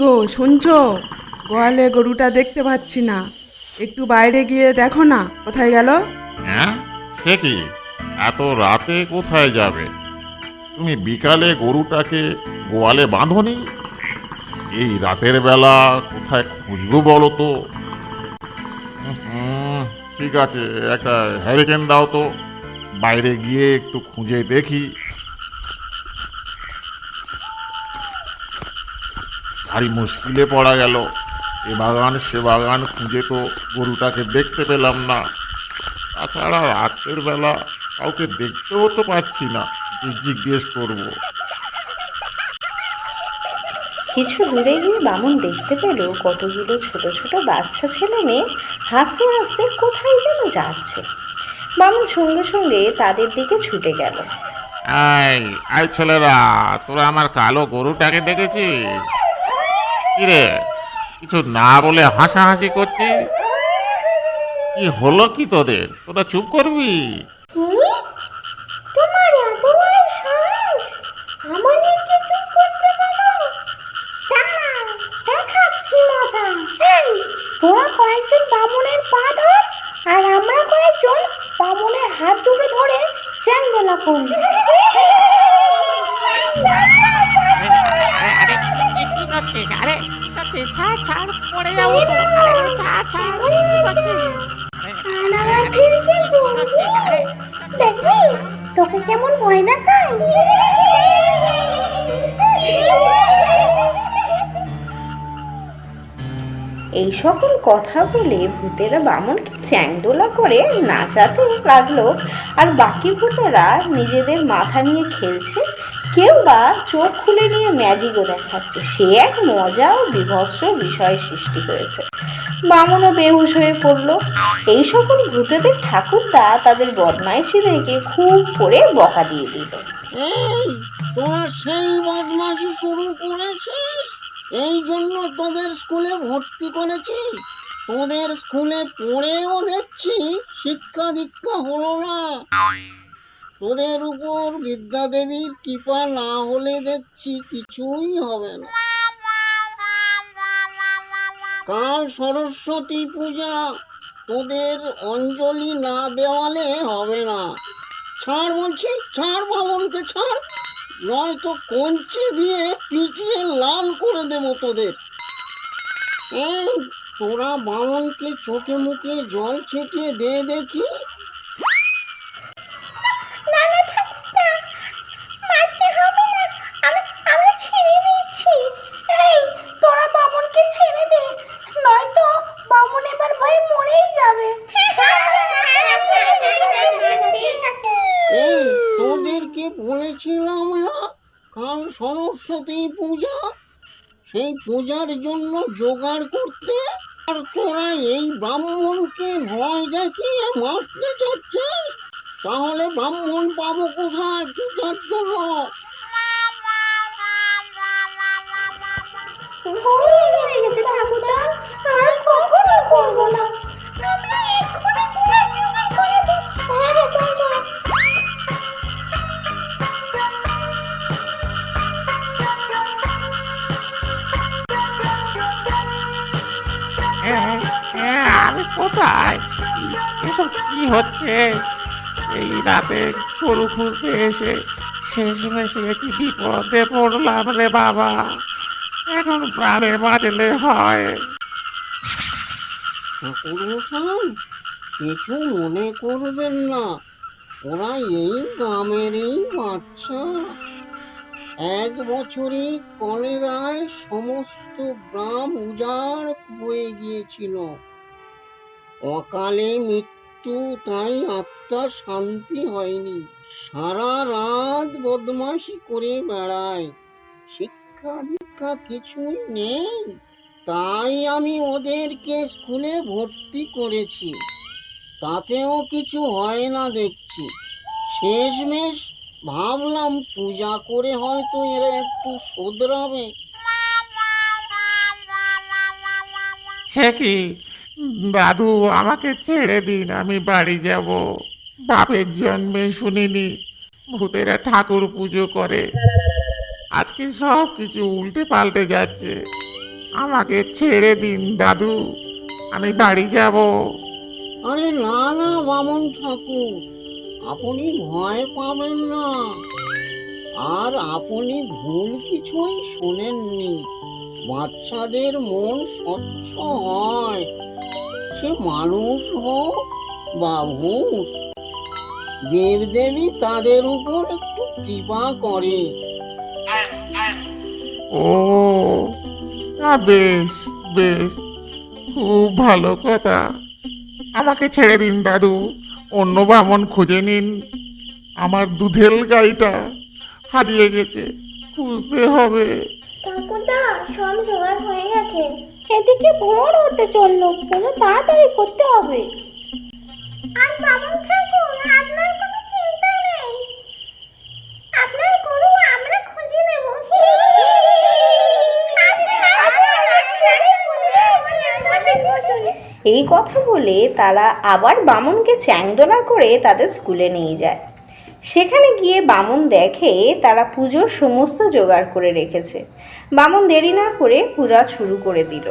গো শুনছো? গোয়ালে গরুটা দেখতে পাচ্ছি না। একটু বাইরে গিয়ে দেখো না কোথায় গেল? হ্যাঁ সে কি? এত রাতে কোথায় যাবে? তুমি বিকালে গরুটাকে গোয়ালে বাঁধনি? এই রাতের বেলা কোথায় খুঁজবো বলো তো? হুম, ঠিক আছে একটা হ্যারিকেন দাও তো। বাইরে গিয়ে একটু খুঁজে দেখি। ভারী মুশকিলে পড়া গেল। এ বাগান সে বাগান খুঁজে তো গরুটাকে দেখতে পেলাম না। তাছাড়া রাতের বেলা কাউকে দেখতেও তো পাচ্ছি না যে জিজ্ঞেস করব। কিছু দূরে গিয়ে বামুন দেখতে পেল কতগুলো ছোট ছোট বাচ্চা ছেলে মেয়ে হাসতে হাসতে কোথায় যেন যাচ্ছে। বামুন সঙ্গে সঙ্গে তাদের দিকে ছুটে গেল। এই এই ছেলেরা তোরা আমার কালো গরুটাকে দেখেছিস? কিরে? কিছু না বলে হাসাহাসি করছিস? কি হলো কি তোদের? তোরা চুপ করবি? তোরা কয়েকজন বামুনের পা ধর, আর আমরা কয়েকজন বামুনের হাত দুটো ধরে চ্যাংদোলা করব আরে আরে কি কি করছিস আরে কি করছিস ছাড় ছাড় পড়ে যাব তো। আরে ছাড় ছাড় কি করছিস? তোকে কেমন ভয় দেখায় এই সকল কথা বলে ভূতেরা বামনকে চ্যাংদোলা করে নাচাতে লাগল আর বাকি ভূতেরা নিজেদের মাথা নিয়ে খেলছে কেউ বা চোখ খুলে নিয়ে ম্যাজিকও দেখাচ্ছে। সে এক মজা ও বিভৎস বিষয় সৃষ্টি হয়েছে বামনও বেহুশ হয়ে পড়ল। এই সকল ভূতেদের ঠাকুরদা তাদের বদমাইশি দেখে খুব করে বকা দিয়ে দিল। এই, তোরা সেই বদমাশি শুরু করেছিস? এই জন্য তোদের স্কুলে ভর্তি করেছি। তোদের স্কুলে পড়েও দেখছি শিক্ষা দীক্ষা হলো না। তোদের উপর বিদ্যাদেবীর কৃপা না হলে দেখছি কিছুই হবে না। কাল সরস্বতী পূজা, তোদের অঞ্জলি না দেওয়ালে হবে না। ছাড় বলছি, ছাড় বামনকে, ছাড়। নয়তো কঞ্চি দিয়ে পিটিয়ে লাল করে দেব তোদের। তোরা বামনকে চোখে মুখে জল ছিটিয়ে দে দেখি না না ঠাকুরদা মারতে হবে না আমি আমি ছেড়ে দিচ্ছি এই তোরা বামনকে ছেড়ে দে নয়তো বামন এবার ভয়ে মরেই যাবে এই তোদেরকে বলেছিলাম না, কাল সরস্বতী পূজা। সেই পূজার জন্য জোগাড় করতে আর তোরা এই ব্রাহ্মণকে ভয় দেখিয়ে মারতে চাচ্ছিস? তাহলে ব্রাহ্মণ পাবো কোথায় পূজার জন্য? আমি কোথায়? এসব কি হচ্ছে? এই রাতে গরু খুঁজতে এসে শেষ মেশে কি বিপদে পড়লাম রে বাবা? এখন প্রাণে বাঁচলে হয়। ঠাকুরমশাই, কিছু মনে করবেন না। ওরা এই গ্রামেরই বাচ্চা। এক বছরে কলেরায় সমস্ত গ্রাম উজাড় হয়ে গিয়েছিল। অকালে মৃত্যু, তাই আত্মার শান্তি হয়নি। সারা রাত বদমাশি করে বেড়ায়। শিক্ষা দীক্ষা কিছুই নেই। তাই আমি ওদেরকে স্কুলে ভর্তি করেছি। তাতেও কিছু হয় না দেখছি। শেষমেশ ভাবলাম পূজা করে হয়তো এরা একটু শোধরাবে। সে কি? দাদু, আমাকে ছেড়ে দিন, আমি বাড়ি যাব। বাপের জন্মে শুনিনি, ভূতেরা ঠাকুর পুজো করে। আজকে সব কিছু উল্টে পাল্টে যাচ্ছে। আমাকে ছেড়ে দিন, দাদু, আমি বাড়ি যাব। আরে না না, বামন ঠাকুর, আপনি ভয় পাবেন না। আর আপনি ভুল কিছুই শোনেননি। বাচ্চাদের মন স্বচ্ছ হয়। সে মানুষ হোক বা ভূত দেবদেবী তাদের উপর একটু কৃপা করে। ও তা বেশ বেশ। খুব ভালো কথা। আমাকে ছেড়ে দিন দাদু। অন্য বামন খুঁজে নিন। আমার দুধের গাইটা হারিয়ে গেছে। খুঁজতে হবে। ঠাকুরদা সব জোগাড় হয়ে গেছে। এদিকে ভোর হতে চলল। কোনো তাড়াতাড়ি করতে হবে। আর বামন ঠাকুর আপনার কোনো চিন্তা নেই। আপনার গরু আমরা খুঁজে নেব। এই কথা বলে তারা আবার বামনকে চ্যাংদোলা করে তাদের স্কুলে নিয়ে যায়। সেখানে গিয়ে বামন দেখে তারা পুজোর সমস্ত জোগাড় করে রেখেছে। বামন দেরি না করে পূজা শুরু করে দিল।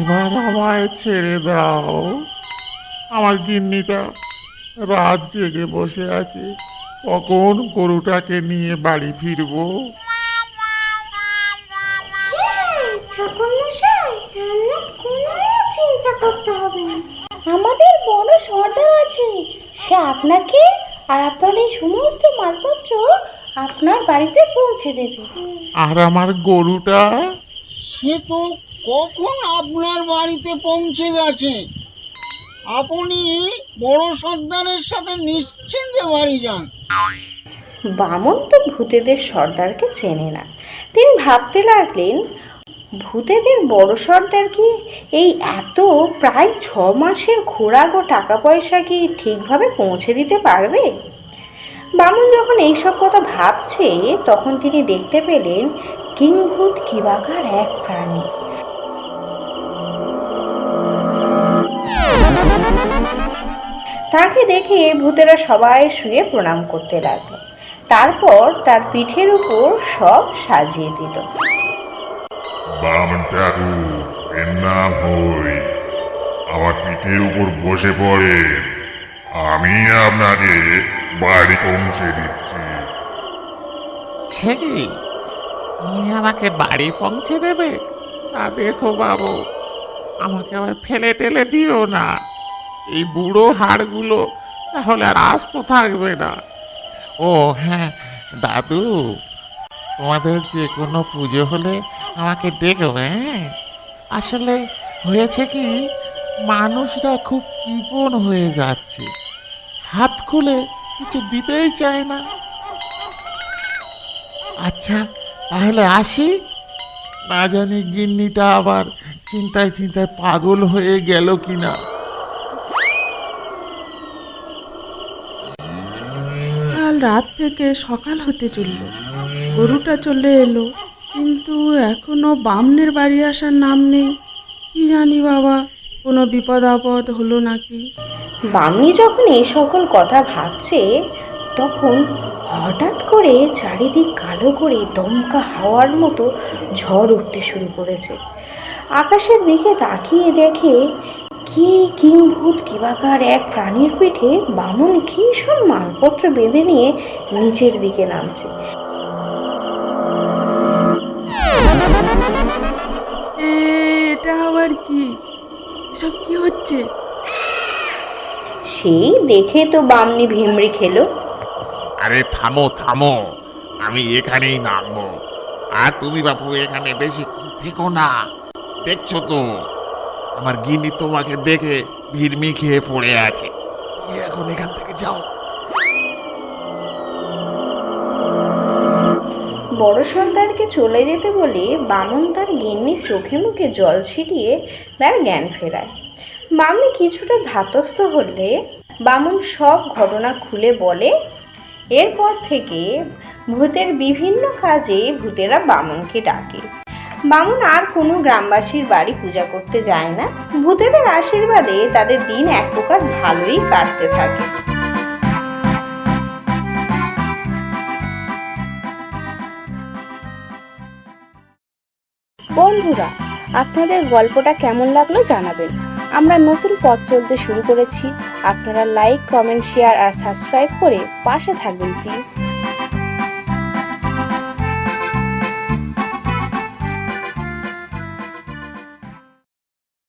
এবার আমায় ছেড়ে দাও। আমার গিন্নিটা রাত জেগে বসে আছে। কখন গরুটাকে নিয়ে বাড়ি ফিরবো? আমাদের বড় সর্দার আছে। সে আপনাকে আর আপনার এই সমস্ত মালপত্র আপনার বাড়িতে পৌঁছে দেবে। আর আমার গরুটা? সে তো কখন আপনার বাড়িতে পৌঁছে গেছে? আপনি বড় সর্দারের সাথে নিশ্চিন্তে বাড়ি যান। বামন তো ভূতেদের সর্দারকে চেনে না। তিনি ভাবতে লাগলেন, ভূতেদের বড় সর্দার কি এই এত প্রায় ছ মাসের ও টাকা পয়সা কি ঠিকভাবে পৌঁছে দিতে পারবে? বামন যখন এইসব কথা ভাবছে, তখন তিনি দেখতে পেলেন কিংভূত কিবাকার এক প্রাণী। তাকে দেখে ভূতেরা সবাই শুয়ে প্রণাম করতে লাগল। তারপর তার পিঠের উপর সব সাজিয়ে দিল। বামন ঠাকুর এর নাম হই। আমার পিঠের উপর বসে পড়ে। আমি আপনাকে বাড়ি পৌঁছে দিচ্ছি। তুমি আমাকে বাড়ি পৌঁছে দেবে? তা দেখো বাবু আমাকে আবার ফেলে টেলে দিও না। এই বুড়ো হাড়গুলো, তাহলে আর আস্ত থাকবে না। ও হ্যাঁ দাদু, তোমাদের যে কোনো পুজো হলে আমাকে ডেকো হ্যাঁ? আসলে হয়েছে কি, মানুষরা খুব কৃপণ হয়ে যাচ্ছে। হাত খুলে কিছু দিতেই চায় না। আচ্ছা তাহলে আসি। না জানি গিন্নিটা আবার চিন্তায় চিন্তায় পাগল হয়ে গেল কিনা। কাল রাত থেকে সকাল হতে চলল। গরুটা চলে এলো, কিন্তু এখনও বামনের বাড়ি আসার নাম নেই। কি জানি বাবা, কোনো বিপদ আপদ হলো নাকি? বামনি যখন এই সকল কথা ভাবছে, তখন হঠাৎ করে চারিদিক কালো করে দমকা হাওয়ার মতো ঝড় উঠতে শুরু করেছে। আকাশের দিকে তাকিয়ে দেখে কি কিংভূত কিবাকার এক প্রাণীর পিঠে বামন কি সব মালপত্র বেঁধে নিয়ে নিচের দিকে নামছে। এটা আবার কি? এসব কি হচ্ছে? সেই দেখে তো বামনি ভিমড়ি খেলো। আরে থামো থামো। আমি এখানেই নামবো। আর তুমি বাপু এখানে বেশি থেকো না। দেখছ তো? আমার গিনি তোমাকে দেখে ভিড়মি খেয়ে পড়ে আছে। এখন এখান থেকে যাও। বড় সর্দারকে চলে যেতে বলে বামন তার গিন্নির চোখে মুখে জল ছিটিয়ে তার জ্ঞান ফেরায়। বামনি কিছুটা ধাতস্থ হলে বামন সব ঘটনা খুলে বলে, এরপর থেকে ভূতের বিভিন্ন কাজে ভূতেরা বামনকে ডাকে। বামন আর কোনো গ্রামবাসীর বাড়ি পূজা করতে যায় না। ভূতেদের আশীর্বাদে তাদের দিন এক প্রকার ভালোই কাটতে থাকে। বন্ধুরা, আপনাদের গল্পটা কেমন লাগল জানাবেন। আমরা নতুন পথ চলতে শুরু করেছি। আপনারা লাইক, কমেন্ট, শেয়ার আর সাবস্ক্রাইব করে পাশে থাকবেন, প্লিজ।